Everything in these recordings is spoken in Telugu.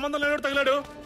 సంబంధం లేనోడు తగిలాడు.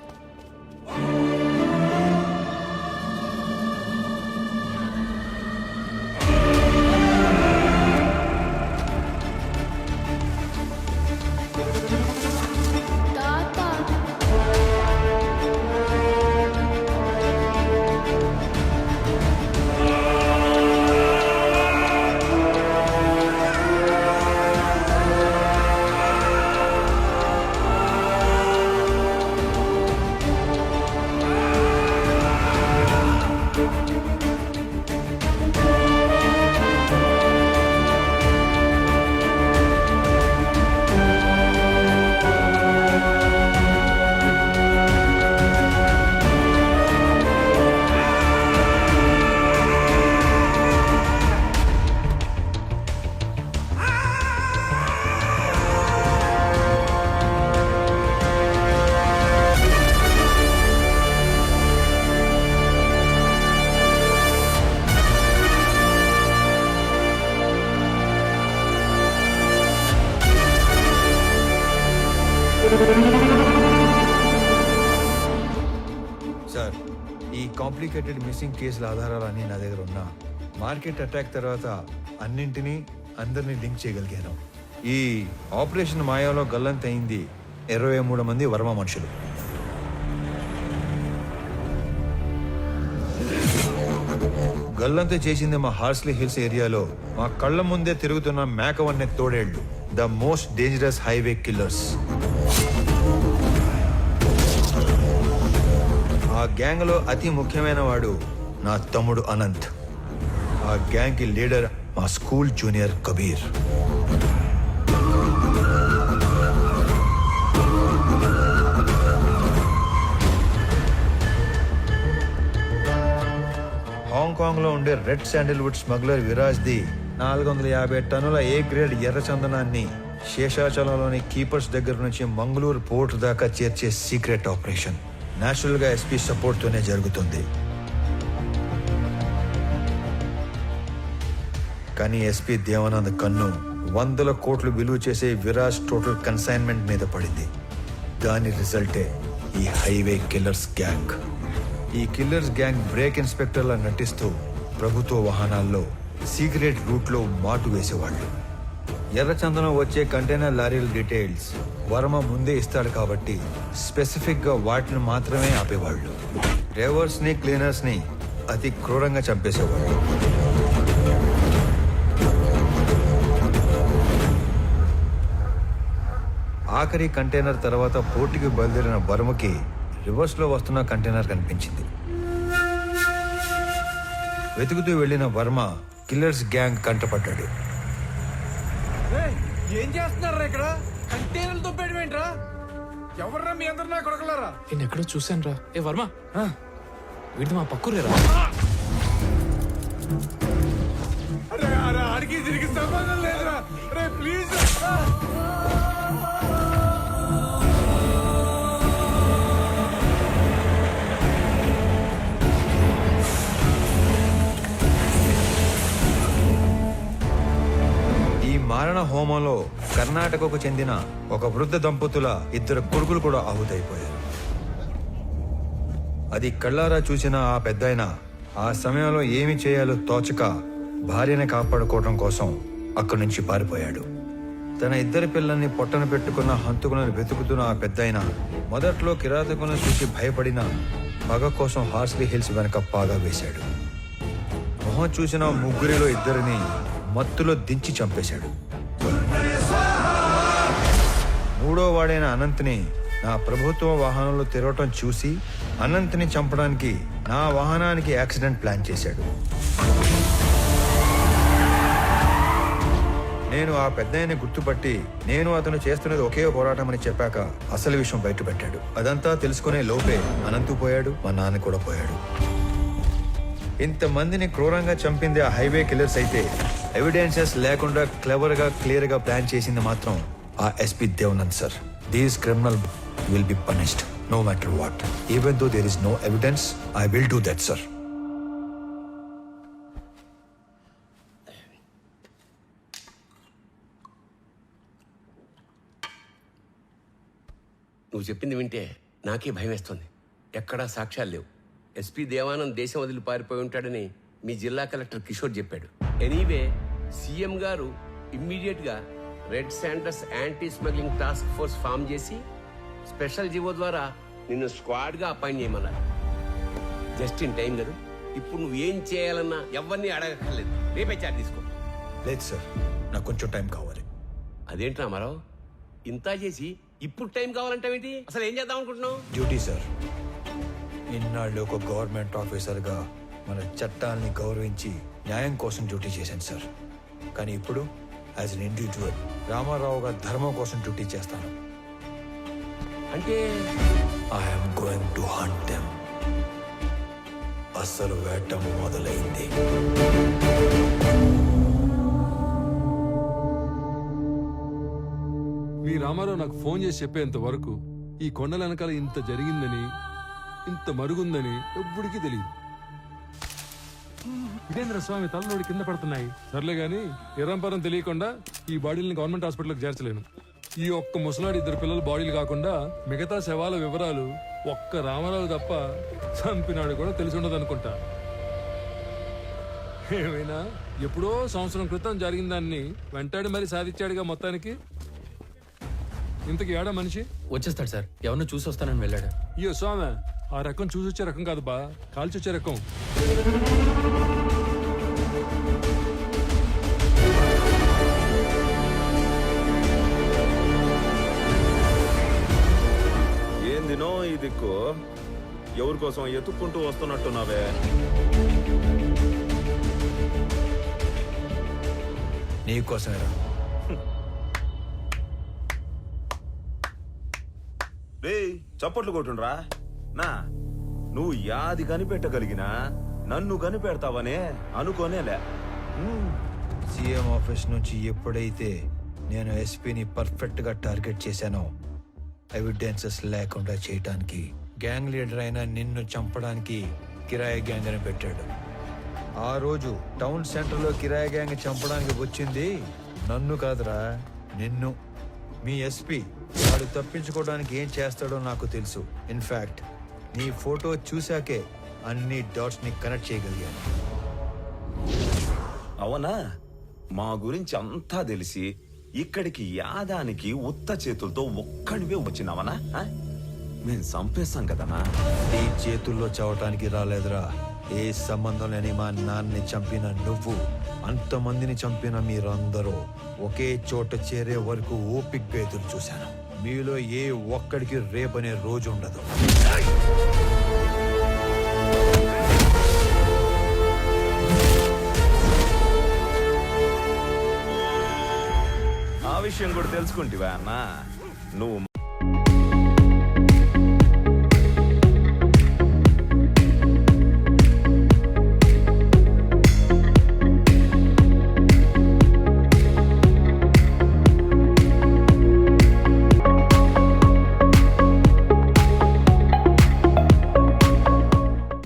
సార్ ఈ కాంప్లికేటెడ్ మిస్సింగ్ కేసుల ఆధారాలన్నీ నా దగ్గర ఉన్నా. మార్కెట్ అటాక్ తర్వాత అన్నింటినీ అందరినీ లింక్ చేయగలిగాను. ఈ ఆపరేషన్ మాయాలో గల్లంత అయింది ఇరవై మూడు మంది వర్మ మనుషులు. గల్లంత చేసింది మా హార్స్లీ హిల్స్ ఏరియాలో మా కళ్ళ ముందే తిరుగుతున్న మేకవన్నె తోడేళ్ళు. The most dangerous highway killers. ఆ గ్యాంగ్లో అతి ముఖ్యమైన వాడు నా తమ్ముడు అనంత్. ఆ గ్యాంగ్కి లీడర్ మా స్కూల్ జూనియర్ కబీర్. హాంకాంగ్లో ఉండే red sandalwood smuggler Viraj the నాలుగు వందల యాభై టన్నుల ఏ గ్రేడ్ ఎర్ర చందనాన్ని శేషాచలంలోని కీపర్స్ దగ్గర నుంచి మంగళూరు పోర్ట్ దాకా చేర్చే సీక్రెట్ ఆపరేషన్. నేచురల్గా ఎస్పీ సపోర్ట్ తోనే జరుగుతుంది. కానీ ఎస్పీ దేవానంద్ కన్ను వందల కోట్లు విలువ చేసే విరాజ్ టోటల్ కన్సైన్మెంట్ మీద పడింది. దాని రిజల్టే ఈ హైవే కిల్లర్స్ గ్యాంగ్. ఈ కిల్లర్స్ గ్యాంగ్ బ్రేక్ ఇన్స్పెక్టర్లా నటిస్తూ ప్రభుత్వ వాహనాల్లో సీక్రెట్ రూట్లో మాటు వేసేవాళ్ళు. ఎర్రచందనం వచ్చే కంటైనర్ లారీల డీటెయిల్స్ వర్మ ముందే ఇస్తాడు కాబట్టి స్పెసిఫిక్గా వాటిని మాత్రమే ఆపేవాళ్ళు. డ్రైవర్స్ని క్లీనర్స్ని అతి క్రూరంగా చంపేసేవాళ్ళు. ఆఖరి కంటైనర్ తర్వాత పోర్టుకి బయలుదేరిన బరుమకి రివర్స్లో వస్తున్న కంటైనర్ కనిపించింది. వెతుకుతూ వెళ్ళిన వర్మ కిల్లర్స్ గ్యాంగ్ కంటపడ్డాడు. ఏం చేస్తున్నారా ఇక్కడ? కంటైనర్లు దొబ్బేయడమేంట్రా ఎవర్రా మీ అందరు నా కొడకలారా? నేను ఎక్కడో చూశాను రా ఏ వర్మ? వీడిది మా పక్కురేరా. అరే అరే ఆడికి తిరిగి సంబంధం హోమంలో కర్ణాటకకు చెందిన ఒక వృద్ధ దంపతుల ఇద్దరు కొడుకులు కూడా ఆహుతైపోయారు. అది కళ్ళారా చూసిన ఆ పెద్దాయన ఆ సమయంలో ఏమి చేయాలో తోచక భార్యని కాపాడుకోవడం కోసం అక్కడి నుంచి పారిపోయాడు. తన ఇద్దరి పిల్లల్ని పొట్టన పెట్టుకున్న హంతుకులను వెతుకుతున్న ఆ పెద్దాయన మొదట్లో కిరాతకులను చూసి భయపడిన పగ కోసం హార్స్లీ హిల్స్ వెనక పాగా వేశాడు. మొహం చూసిన ముగ్గురిలో ఇద్దరిని మత్తులో దించి చంపేశాడు. మూడో వాడైన అనంత్ని నా ప్రభుత్వ వాహనంలో తిరగటం చూసి అనంత్ని చంపడానికి నా వాహనానికి యాక్సిడెంట్ ప్లాన్ చేశాడు. నేను ఆ పెద్దయ్యని గుర్తుపట్టి నేను అతను చేస్తున్నది ఒకే పోరాటం అని చెప్పాక అసలు విషయం బయటపెట్టాడు. అదంతా తెలుసుకునే లోపే అనంతు పోయాడు మా నాన్న కూడా పోయాడు. ఇంతమందిని క్రూరంగా చంపింది ఆ హైవే కిల్లర్స్ అయితే ఎవిడెన్సెస్ లేకుండా క్లెవర్గా క్లియర్గా ప్లాన్ చేసింది మాత్రం ఆ SP Devanand sir these criminal will be punished no matter what even though there is no evidence I will do that sir నువ్వు చెప్పింది వింటే నాకే భయం వేస్తుంది ఎక్కడా సాక్ష్యాలు లేవు. ఎస్పీ దేవానంద్ దేశం వదిలి పారిపోయి ఉంటాడని మీ జిల్లా కలెక్టర్ కిషోర్ చెప్పాడు. ఎనీవే సీఎం గారు ఇమ్మీడియట్గా red sanders anti smuggling task force form చేసి స్పెషల్ జీవో ద్వారా నిన్ను స్క్వాడ్గా అపాయింట్ చేయమన్నారు. జస్ట్ ఇన్ టైం కదా. ఇప్పుడు నువ్వు ఏం చేయాలన్నా ఎవరిని అడగక్కర్లేదు. రేపే చార్జ్ తీసుకో. లేదు సార్ నాకు కొంచెం టైం కావాలి. అదేంటి రామారావు ఇంత చేసి ఇప్పుడు టైం కావాలంటావేంటి? అసలు ఏం చేద్దాం అనుకుంటున్నావు? Duty sir. ఇన్నాళ్ళు ఒక గవర్నమెంట్ ఆఫీసర్గా మన చట్టాల్ని గౌరవించి న్యాయం కోసం డ్యూటీ చేశాను సార్. కానీ ఇప్పుడు యాజ్ అన్ ఇండివిజువల్ రామారావు గారి ధర్మం కోసం డ్యూటీ చేస్తాను. అంటే? I'm going to hunt them అస్సలు వేట మొదలైంది. మీ రామారావు నాకు ఫోన్ చేసి చెప్పేంత వరకు ఈ కొండల వెనకాల ఇంత జరిగిందని ఇంత మరుగుందని ఎవ్వడికి తెలియదు. ఇదేంద్ర స్వామి తలలోడి కింద పడుతున్నాయి. సర్లే గాని ఇరంపరం తెలియకుండా ఈ బాడీని గవర్నమెంట్ హాస్పిటల్కి చేర్చలేను. ఈ ఒక్క ముసలాడి ఇద్దరు పిల్లల బాడీలు కాకుండా మిగతా శవాల వివరాలు ఒక్క రామారావు తప్ప చంపినాడు కూడా తెలిసి ఉండదు అనుకుంటా. ఏమైనా? ఎప్పుడో సంవత్సరం క్రితం జరిగిన దాన్ని వెంటాడి మరి సాధించాడుగా మొత్తానికి? ఇంతకి ఏడా మనిషి? వచ్చేస్తాడు సార్. ఎవరినో చూసి వస్తానని వెళ్ళాడు. అయ్యో స్వామి. ఆ రకం చూసి వచ్చే రకం కాదు బా. కాల్చి వచ్చే రకం. ఏందినో ఈ దిక్కు? ఎవరి కోసం ఎత్తుక్కుంటూ వస్తున్నట్టున్నావే? నీకోసమేరా రే. చప్పట్లు కొట్టుండ్రా నా నువ్వు యాది కనిపెట్టగలిగినా నన్ను కనిపెడతావనే అనుకోనేలే. సీఎం ఆఫీస్ నుంచి ఎప్పుడైతే నేను ఎస్పీని పర్ఫెక్ట్గా టార్గెట్ చేశానో ఎవిడెన్సెస్ లేకుండా చేయటానికి గ్యాంగ్ లీడర్ అయిన నిన్ను చంపడానికి కిరాయ గ్యాంగ్ అని పెట్టాడు. ఆ రోజు టౌన్ సెంటర్లో గ్యాంగ్ చంపడానికి వచ్చింది నన్ను కాదురా నిన్ను. మీ ఎస్పీ వాడు తప్పించుకోవడానికి ఏం చేస్తాడో నాకు తెలుసు. ఇన్ఫ్యాక్ట్ నీ ఫోటో చూశాకే అన్ని డాట్స్ని కనెక్ట్ చేయగలిగాను. అవునా? మా గురించి అంతా తెలిసి ఇక్కడికి యాదానికి ఉత్త చేతులతో ఒక్కడివే వచ్చినావనా? ఆ? మేం చంపేస్తాం కదనా? నీ చేతుల్లో చావటానికి రాలేదురా. ఏ సంబంధం లేని మా నాన్నని చంపిన నువ్వు అంతమందిని చంపిన మీరందరూ ఒకే చోట చేరే వరకు ఓపిగ్గా ఎదురు చూశాను. మీలో ఏ ఒక్కడికి రేపనే రోజు ఉండదు విషయం కూడా తెలుసుకుంటివా అన్నా? నువ్వు